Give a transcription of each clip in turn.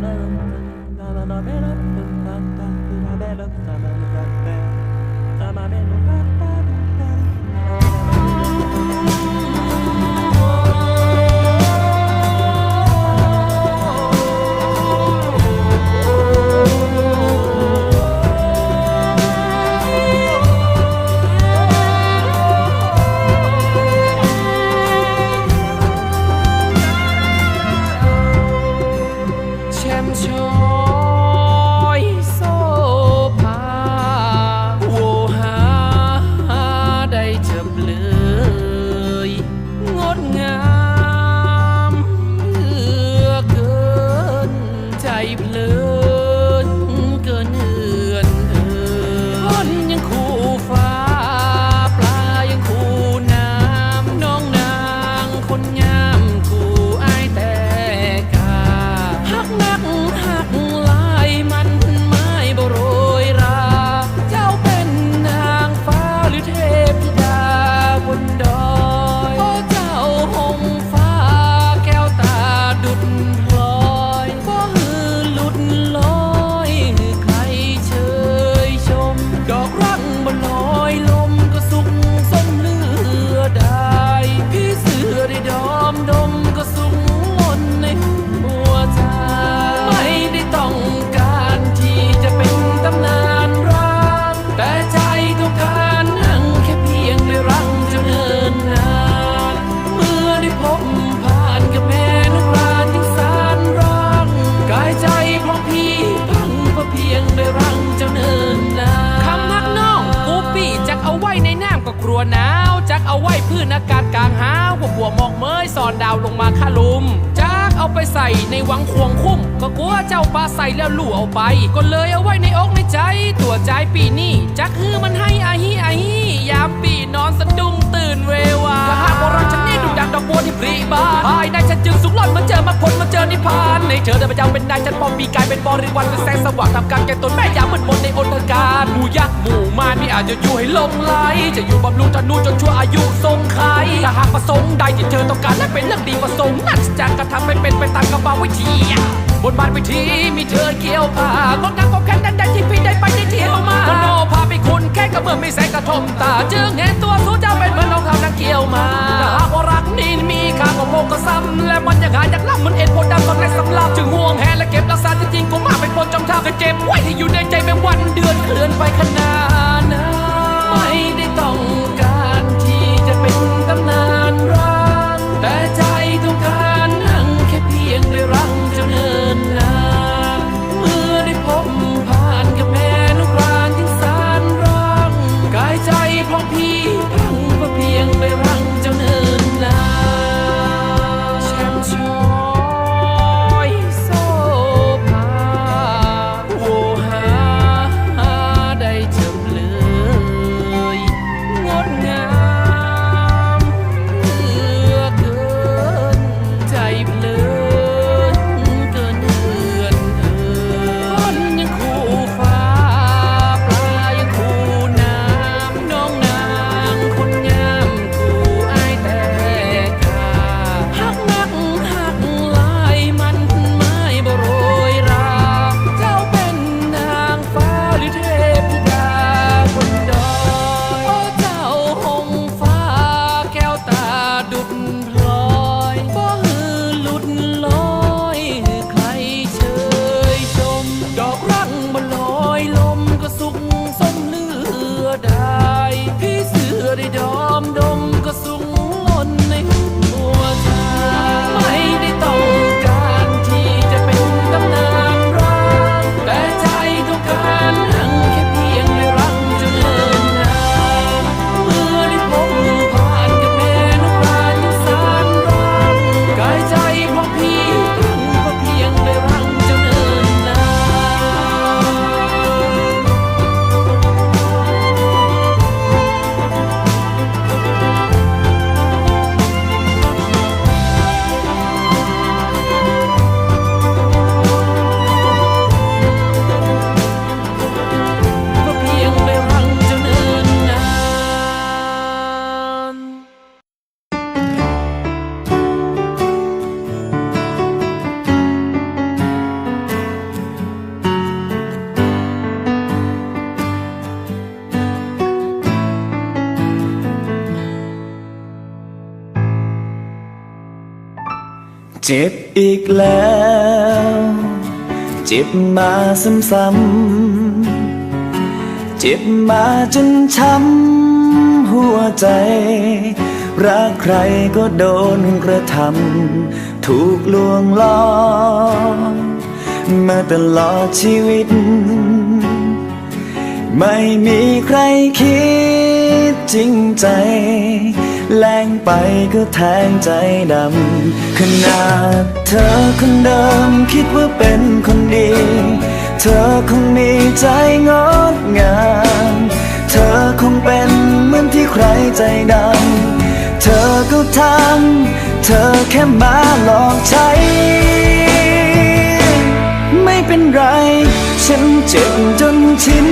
แวหนาวจักเอาไว้พื้นอากาศกลางหาวพวกบัวมองเมยสอนดาวลงมาคาลุมจักเอาไปใส่ในวังควงคุ้ม ก็กลัวเจ้าปลาใส่แล้วลู่เอาไป ก็เลยเอาไว้ในอกในใจ ตัวใจปีนี่จักฮือมันให้อาฮีอาฮียามปีนอนสะ บานภายในฉันจึงสุขล้นมาเจอมาพ้นมาเจอนิพพานในเธอเดินประจำเป็นนายฉันปอมปีกายเป็นบริวารเป็นแสงสว่างทำการแก่ตนแม่ยามมืดมนในอนตการหมู่ยักษ์หมู่มารไม่อาจจะอยู่ให้ลงไหลจะอยู่บำรุงจนนู่นจนชั่วอายุทรงไขถ้าหากประสงค์ใดที่เธอต้องการและเป็นเรื่องดีประสงค์นั่นจะกระทำให้เป็นไปตามกระบาวิธีบนบานวิธีมีเธอเกี่ยวผ้างดงามกบแค่นั้นใดที่พี่ได้ไปได้เที่ยวมาโนพาไปคุณแค่กระเมื่อมีแสงกระทมตาจึงเห็นตัวสู้เจ้าเป็นเหมือนองคำนังเกี่ยวมาถ้าหากว่ารัก เจ็บอีกแล้ว เจ็บมาซ้ำๆเจ็บมาจนช้ำหัวใจ รักใครก็โดนกระทำถูกลวงลอมาตลอดชีวิต ไม่มีใครคิดจริงใจ แรงไปก็แทงใจดำ ขนาดเธอคนเดิมคิดว่าเป็นคนดี เธอคงมีใจงดงาม เธอคงเป็นเหมือนที่ใครใจดำ เธอก็ทำ เธอแค่มาหลอกใช้ ไม่เป็นไร ฉันเจ็บจนชิน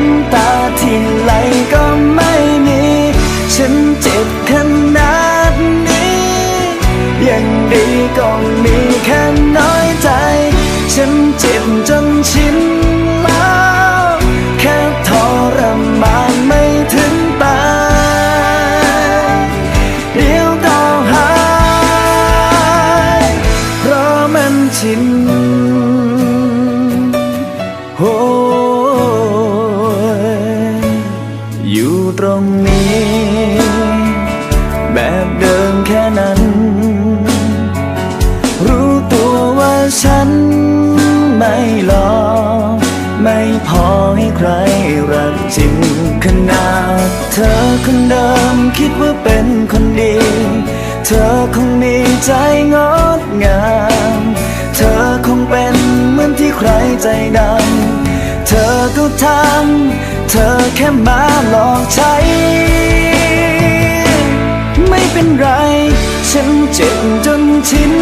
น้ำตาที่ไหลก็ไม่มี ฉันเจ็บขนาดนี้ ยังดีก็มีแค่น้อยใจ ฉันเจ็บจนชินแล้ว แค่ทรมานไม่ถึงตายเดี๋ยวก็หาย เพราะมันชิน คนเดิมคิดว่าเป็นคนดี เธอคงมีใจงดงาม เธอคงเป็นเหมือนที่ใครใจดำ เธอก็ทำ เธอแค่มาหลอกใช้ ไม่เป็นไร ฉันเจ็บจนชิน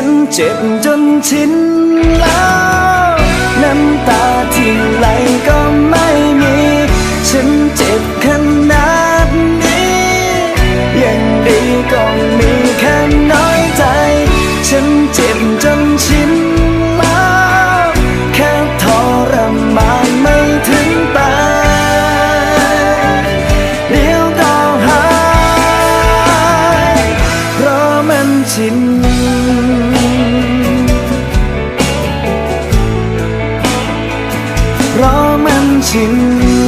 ฉันเจ็บจนชินแล้ว น้ำตาที่ไหลก็ไม่มี ฉันเจ็บขนาด มั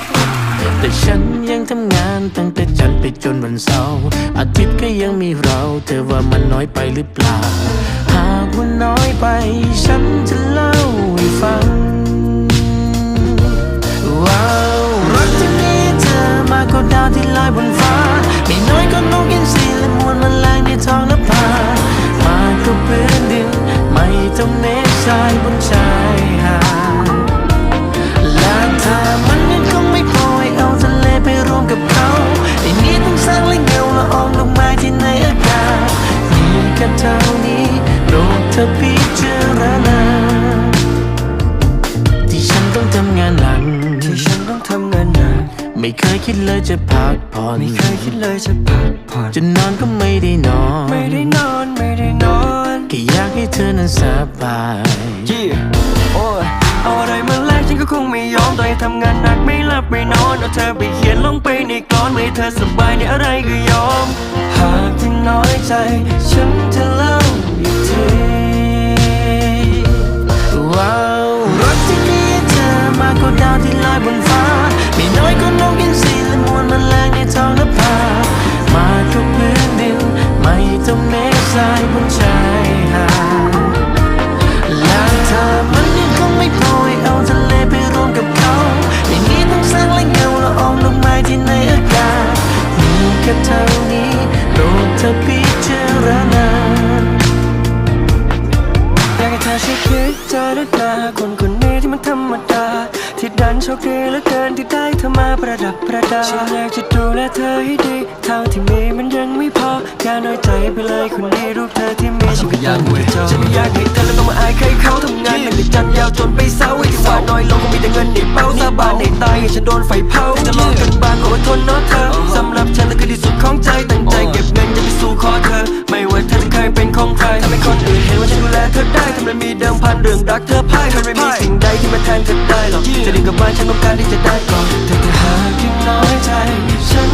แต่ฉันยังทำงานตั้งแต่จันทร์ไปจนวันเสาร์อาทิตย์ก็ยังมีเรา เธอว่ามันน้อยไปหรือเปล่า หากว่าน้อยไป ฉันจะเล่าให้ฟัง ว้าวรักที่มีเธอมากกว่าดาวที่ลอยบนฟ้า ไม่น้อยก็นกยินทรีและมวลมันแมลงในท้องนภามากกว่าพื้นดิน ไม่ต้องเมฆทรายบนชายหาดและถ้ามันยังคงไม่พอ อพิจารณาที่ฉันต้องทำงานหนักที่ฉันต้องทำงานหนักไม่เคยคิดเลยจะพักผ่อนไม่เคยคิดเลยจะพักผ่อนจะนอนก็ไม่ได้นอน ไม่ได้นอนไม่ได้นอนแค่อยากให้เธอนั้นสบายยี่โอ้ยเอาอะไรมาแลกฉันก็คงไม่ยอมต่อให้ทำงานหนักไม่หลับไม่นอนเอาเธอไปเขียนลงไปในกลอนไม่ให้เธอสบายในอะไรก็ยอม หากที่น้อยใจฉัน ค่เท่านี้โปรดเธอพิจารณาอยากให้เธอช่วยคิดเจอด้วยตาคนคนนี้ที่มันธรรมดา ที่ดันโชคดีเหลือเกินที่ได้เธอมาประดับประดาฉันอยากจะดูแลเธอให้ดีเท่าที่มีมันยังไม่พออย่าน้อยใจไปเลยคนนี้รูปเธอที่มีฉันก็ยังไม่จบฉันไม่อยากให้เธอแล้วต้องมาอายใครเขาทำงานหนักแต่จันยาวจนไปเศร้าไอ้ที่ว่าน้อยลงก็มีแต่เงินในเป้าสาบานในตายให้ฉันโดนไฟเผาจะลองกันบ้างขออดทนเนาะเธอสำหรับฉันแล้วคือที่สุดของใจตั้งใจเก็บเงินจะไป สู่ขอเธอ ไม่ว่าเธอจะเคยเป็นของใครทำให้คนอื่นเห็นว่าฉันดูแลเธอได้ทำไมมีเดิมพันเรื่องรักเธอพ่ายมันไม่มีสิ่งใดที่มาแทนเธอได้หรอกจะดึงกลับมาฉันต้องการที่จะได้ก่อนแต่ถ้าหากยังน้อยใจฉัน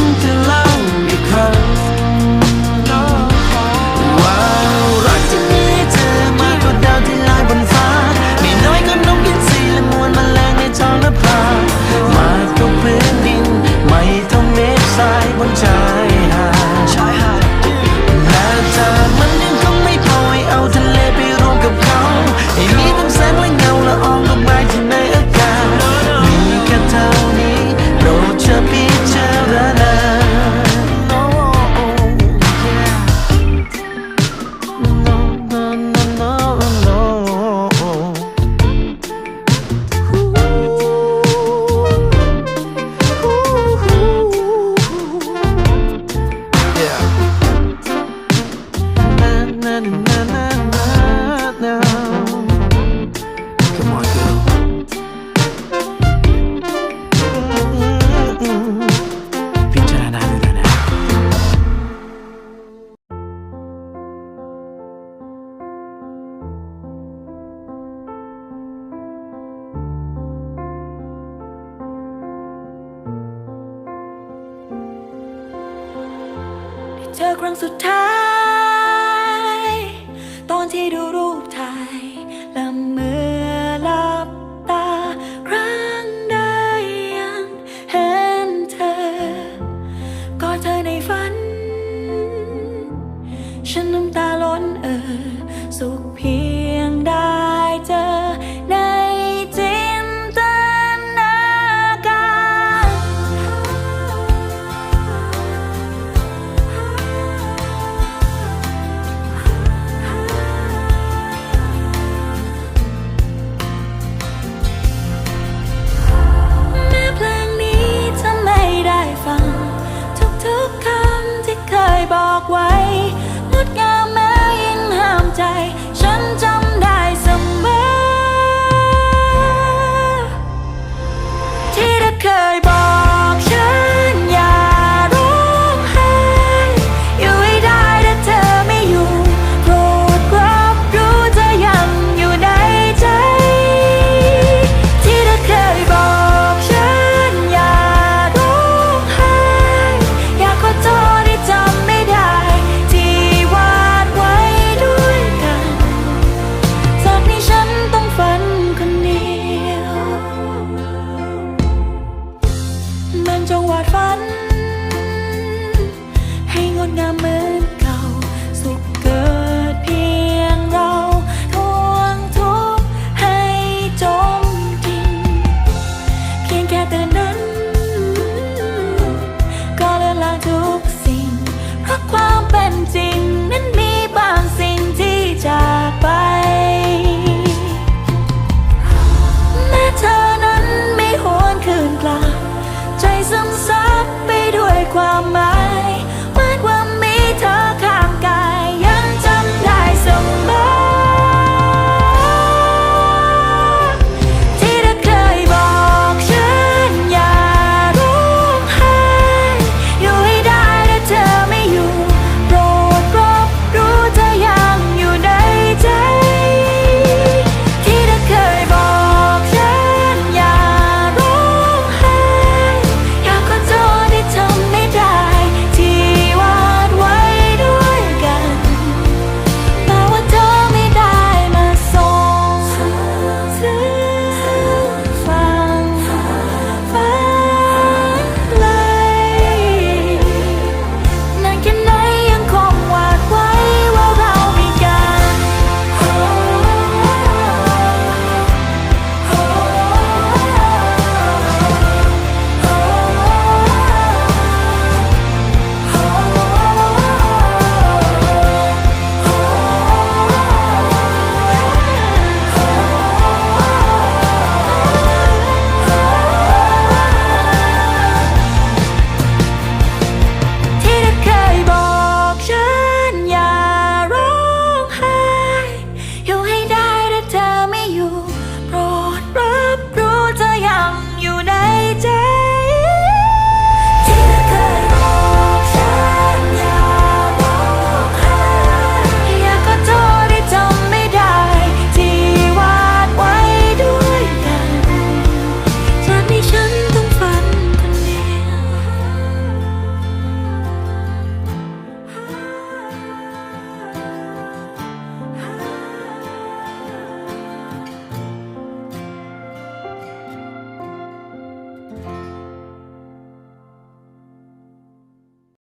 เธอในฝัน ฉันน้ำตาล้นเออสุข